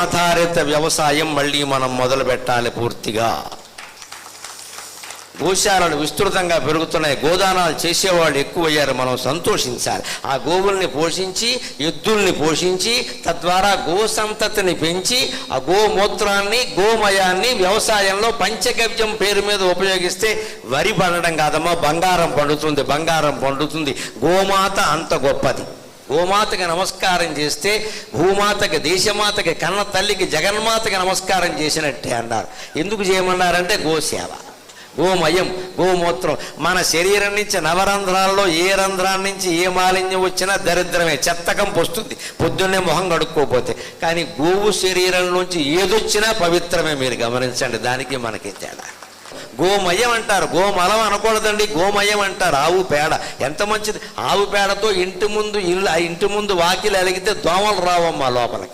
ఆధారిత వ్యవసాయం మళ్ళీ మనం మొదలు పెట్టాలి పూర్తిగా. గోశాలలు విస్తృతంగా పెరుగుతున్నాయి. గోదానాలు చేసేవాళ్ళు ఎక్కువయ్యారు. మనం సంతోషించాలి. ఆ గోవుల్ని పోషించి ఎద్దుల్ని పోషించి తద్వారా గో సంతతిని పెంచి ఆ గోమూత్రాన్ని గోమయాన్ని వ్యవసాయంలో పంచగవ్యం పేరు మీద ఉపయోగిస్తే వరి పండడం కాదమ్మా బంగారం పండుతుంది బంగారం పండుతుంది. గోమాత అంత గొప్పది. గోమాతకి నమస్కారం చేస్తే భూమాతకి దేశమాతకి కన్న తల్లికి జగన్మాతకి నమస్కారం చేసినట్టే అన్నారు. ఎందుకు చేయమన్నారంటే గోసేవ గోమయం గోమూత్రం. మన శరీరం నుంచి నవరంధ్రాల్లో ఏ రంధ్రాల నుంచి ఏ మాలిన్యం వచ్చినా దరిద్రమే చెత్తకంపు వస్తుంది పొద్దున్నే మొహం కడుక్కోపోతే. కానీ గోవు శరీరం నుంచి ఏదొచ్చినా పవిత్రమే మీరు గమనించండి. దానికి మనకి తేడా. గోమయం అంటారు. గోమలం అనకూడదండి. గోమయం అంటారు. ఆవు పేడ. ఎంత మంచిది? ఆవు పేడతో ఇంటి ముందు ఇల్లు ఆ ఇంటి ముందు వాకిలి అలిగితే దోమలు రావమ్మా లోపలికి.